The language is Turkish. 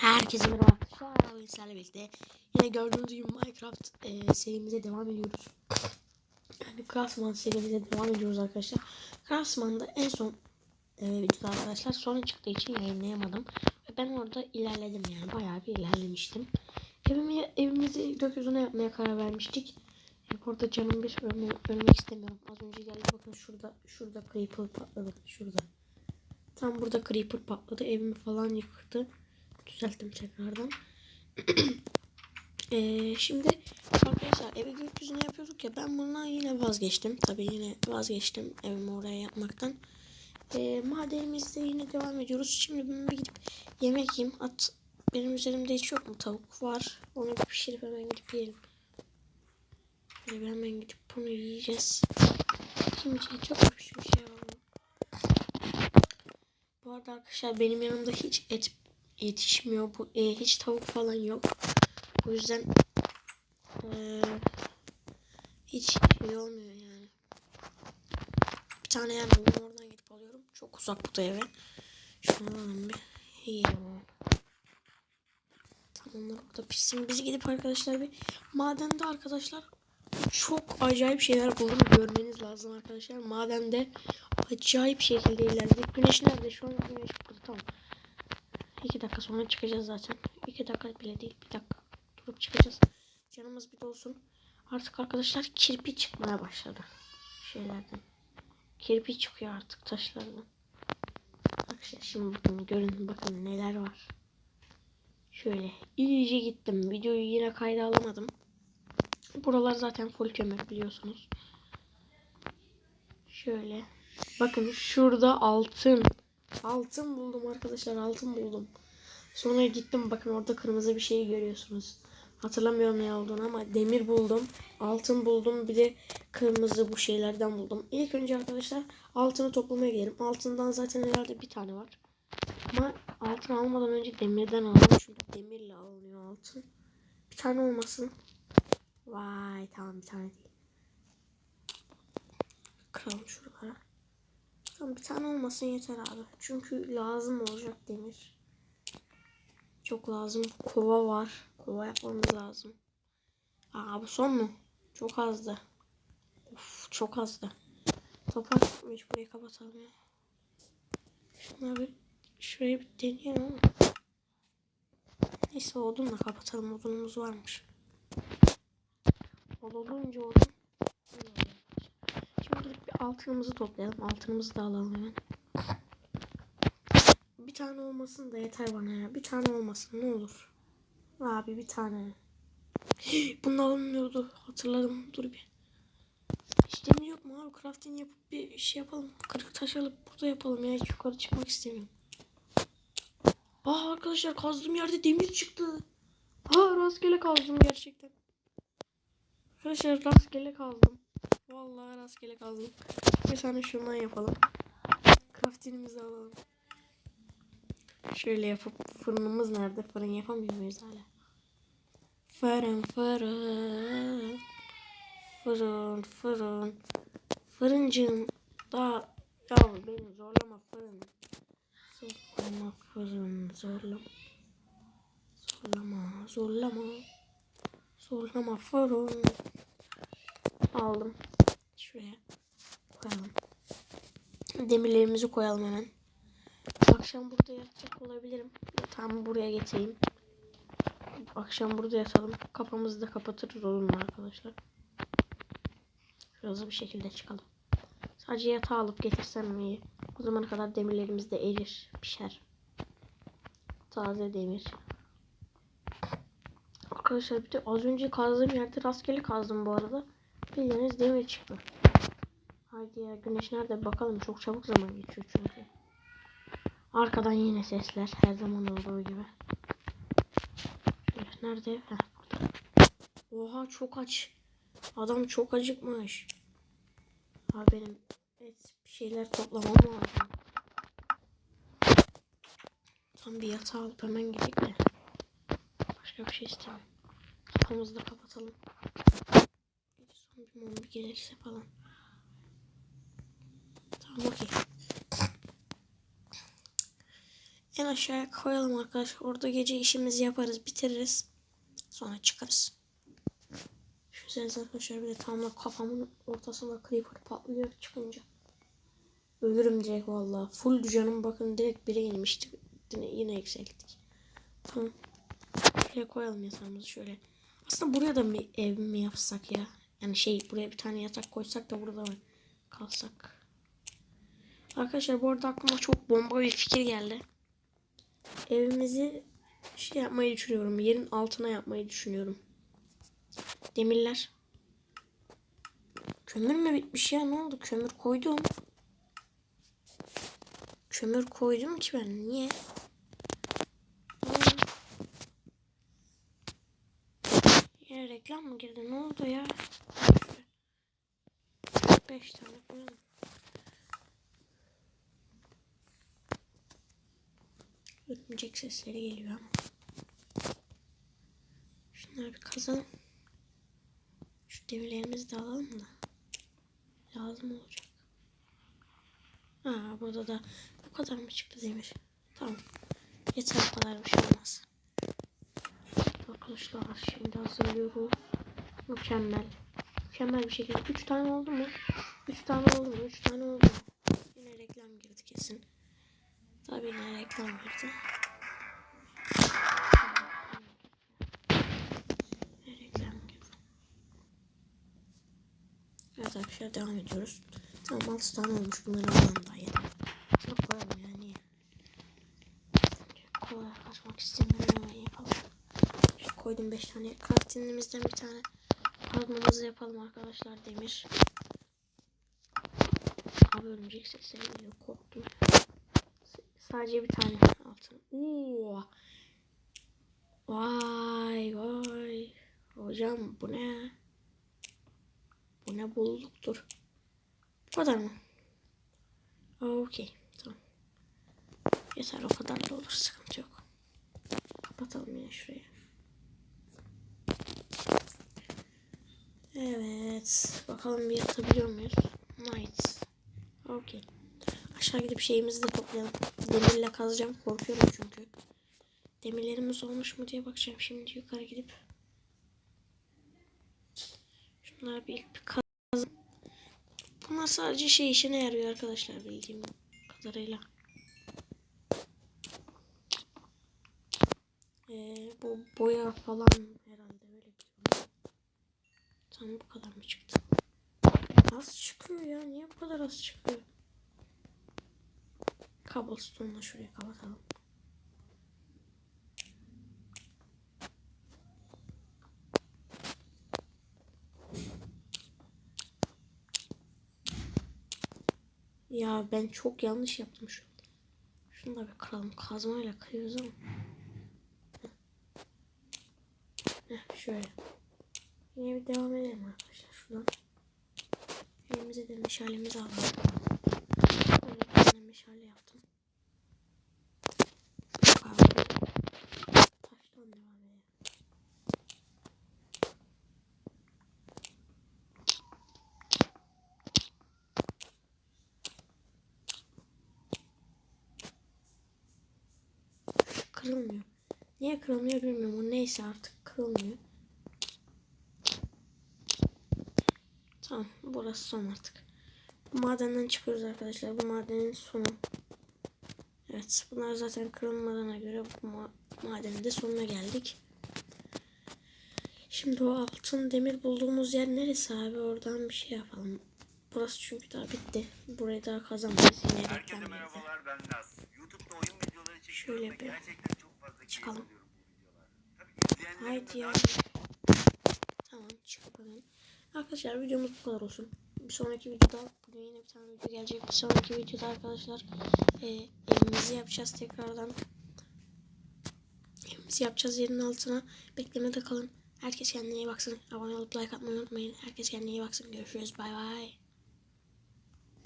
Herkese merhaba arkadaşlar. Sizlerle birlikte yine gördüğünüz gibi Minecraft e, serimize devam ediyoruz. Yani Craftsman serimize devam ediyoruz arkadaşlar. Craftsman'da en son e, arkadaşlar sonra çıktığı için yayınlayamadım. Ve ben orada ilerledim yani bayağı bir ilerlemiştim. Evimi, evimizi gökyüzüne yapmaya karar vermiştik. Orada canım bir ölme, ölmek istemiyorum. Az önce geldi bakın şurada şurada creeper patladı. Şurada. Tam burada creeper patladı. Evimi falan yıktı düzelttim tekrardan. ee, şimdi arkadaşlar evi gökyüzüne yapıyorduk ya ben bundan yine vazgeçtim. Tabii yine vazgeçtim evimi oraya yapmaktan. Ee, madenimizde yine devam ediyoruz. Şimdi ben bir gidip yemek yiyeyim. At benim üzerimde hiç yok mu tavuk var. Onu bir pişirip hemen gidip yiyelim. Böyle bir hemen gidip bunu yiyeceğiz. Şimdi çok pişmiş ya. Bu arada arkadaşlar benim yanımda hiç et yetişmiyor. Bu e, hiç tavuk falan yok. O yüzden e, hiç şey olmuyor yani. Bir tane yer buldum oradan gidip alıyorum. Çok uzak bu da eve. Şunu alalım bir onu. Tamam orada pişsin. Biz gidip arkadaşlar bir madende arkadaşlar çok acayip şeyler buldum. Görmeniz lazım arkadaşlar. Madende acayip şekilde ilerledik. Güneş nerede? Şu an güneş burada tamam. 2 dakika sonra çıkacağız zaten. 2 dakika bile değil. Bir dakika durup çıkacağız. Canımız bir dolsun. Artık arkadaşlar kirpi çıkmaya başladı. Şeylerden. Kirpi çıkıyor artık taşlardan. Arkadaşlar şimdi bakın görün bakın neler var. Şöyle iyice gittim. Videoyu yine kayda alamadım. Buralar zaten full kömür biliyorsunuz. Şöyle. Bakın şurada altın. Altın buldum arkadaşlar altın buldum. Sonra gittim bakın orada kırmızı bir şey görüyorsunuz. Hatırlamıyorum ne olduğunu ama demir buldum. Altın buldum bir de kırmızı bu şeylerden buldum. İlk önce arkadaşlar altını toplamaya gidelim. Altından zaten herhalde bir tane var. Ama altın almadan önce demirden alalım. Çünkü demirle alınıyor altın. Bir tane olmasın. Vay tamam bir tane değil. Kıralım şuralara. Tamam bir tane olmasın yeter abi. Çünkü lazım olacak demir. Çok lazım. Kova var. Kova yapmamız lazım. Aa bu son mu? Çok azdı. Of çok azdı. Toprak tutmuş. Burayı kapatalım ya. Şuna bir şurayı bir deneyelim ama. Neyse odunla kapatalım. Odunumuz varmış. Odun olunca odun. Şimdi bir altınımızı toplayalım. Altınımızı da alalım hemen. Bir tane olmasın da yeter bana ya. Bir tane olmasın ne olur. Abi bir tane. Bunun alınmıyordu. Hatırladım. Dur bir. Hiç demir yok mu abi? Crafting yapıp bir şey yapalım. Kırık taş alıp burada yapalım ya. Yukarı çıkmak istemiyorum. Aa arkadaşlar kazdığım yerde demir çıktı. Aa rastgele kazdım gerçekten. Arkadaşlar rastgele kazdım. Vallahi rastgele kazdım. Bir tane şundan yapalım. Crafting'imizi alalım. Şöyle yapıp fırınımız nerede? Fırın yapamıyor muyuz hala? Fırın fırın. Fırın fırın. Fırıncığım daha ya beni zorlama fırın. Zorlama fırın zorlama. Zorlama zorlama. Zorlama fırın. Aldım. Şuraya koyalım. Demirlerimizi koyalım hemen. Akşam burada yatacak olabilirim. Yatağımı buraya getireyim. Akşam burada yatalım. Kapımızı da kapatırız olur mu arkadaşlar? Hızlı bir şekilde çıkalım. Sadece yatağı alıp getirsem iyi. O zamana kadar demirlerimiz de erir, pişer. Taze demir. Arkadaşlar bir de az önce kazdığım yerde rastgele kazdım bu arada. Bildiğiniz demir çıktı. Haydi ya güneş nerede bakalım çok çabuk zaman geçiyor çünkü. Arkadan yine sesler her zaman olduğu gibi. Şöyle, nerede? Heh, burada. Oha çok aç. Adam çok acıkmış. Abi benim et bir şeyler toplamam lazım. Tam bir yatağı alıp hemen gidelim de. Başka bir şey istemiyorum. Kapımızı da kapatalım. Son bir gelirse falan. Tamam okey. en aşağıya koyalım arkadaşlar. Orada gece işimizi yaparız, bitiririz. Sonra çıkarız. Düşünsenize arkadaşlar bir de tam da kafamın ortasında creeper patlıyor çıkınca. Ölürüm direkt vallahi. Full canım bakın direkt bire inmişti. Yine, yine yükselttik. Tamam. Şuraya koyalım yatağımızı şöyle. Aslında buraya da bir ev mi yapsak ya? Yani şey buraya bir tane yatak koysak da burada kalsak? Arkadaşlar bu arada aklıma çok bomba bir fikir geldi. Evimizi şey yapmayı düşünüyorum. Yerin altına yapmayı düşünüyorum. Demirler. Kömür mü bitmiş ya? Ne oldu? Kömür koydum. Kömür koydum ki ben. Niye? Yine reklam mı girdi? Ne oldu ya? 5 tane koyalım. Örümcek sesleri geliyor. Şunları bir kazalım. Şu demirlerimizi de alalım da. Lazım olacak. Ha burada da bu kadar mı çıktı demir? Tamam. Yeter kadar bir şey olmaz. Arkadaşlar şimdi hazırlıyoruz. Mükemmel. Mükemmel bir şekilde. 3 tane oldu mu? 3 tane oldu mu? 3 tane oldu mu? Yine reklam girdi kesin. Tabii yine reklam girdi. Evet arkadaşlar devam ediyoruz. Tamam 6 tane olmuş. Bunları alalım daha yeter. Şunu koyalım ya niye? Kolay kaçmak istemiyorum hemen yapalım. Şu koydum 5 tane. Crafting'imizden bir tane kazmamızı yapalım arkadaşlar demir. Abi örümcek sesleri geliyor korktum. Sadece bir tane altın. Oo. Vay vay. Hocam bu ne? Bu ne bulduktur. Bu kadar mı? Okey. Tamam. Yeter o kadar da olur. Sıkıntı yok. Kapatalım yine şurayı. Evet. Bakalım bir yatabiliyor muyuz? Night. Okey. Aşağı gidip şeyimizi de toplayalım. Demirle kazacağım. Korkuyorum çünkü. Demirlerimiz olmuş mu diye bakacağım. Şimdi yukarı gidip. Şunları bir ilk bir kazalım. Bunlar sadece şey işine yarıyor arkadaşlar bildiğim kadarıyla. Ee, bu boya falan herhalde. Tamam bu kadar mı çıktı? Az çıkıyor ya. Niye bu kadar az çıkıyor? Cobblestone'la şuraya kapatalım. Ya ben çok yanlış yaptım şu. Şunu da bir kıralım. Kazmayla kırıyoruz ama. Heh, şöyle. Yine bir devam edelim arkadaşlar. Şuradan. Elimize de meşalemizi alalım. Böyle meşale yaptım. Taştan devam edelim. Kırılmıyor. Niye kırılmıyor bilmiyorum. O neyse artık kırılmıyor. Tamam. Burası son artık. Bu madenden çıkıyoruz arkadaşlar. Bu madenin sonu. Evet. Bunlar zaten kırılmadığına göre bu ma madenin de sonuna geldik. Şimdi o altın demir bulduğumuz yer neresi abi? Oradan bir şey yapalım. Burası çünkü daha bitti. Burayı daha kazanmayız. Yine Herkese merhabalar ben Naz. YouTube'da oyun videoları çekiyorum Şöyle bir çıkalım. Haydi ya. Tamam hemen. Arkadaşlar videomuz bu kadar olsun. Bir sonraki videoda bugün yine bir tane video gelecek. Bir sonraki videoda arkadaşlar e, evimizi yapacağız tekrardan. Evimizi yapacağız yerin altına. Beklemede kalın. Herkes kendine iyi baksın. Abone olup like atmayı unutmayın. Herkes kendine iyi baksın. Görüşürüz. Bay bay.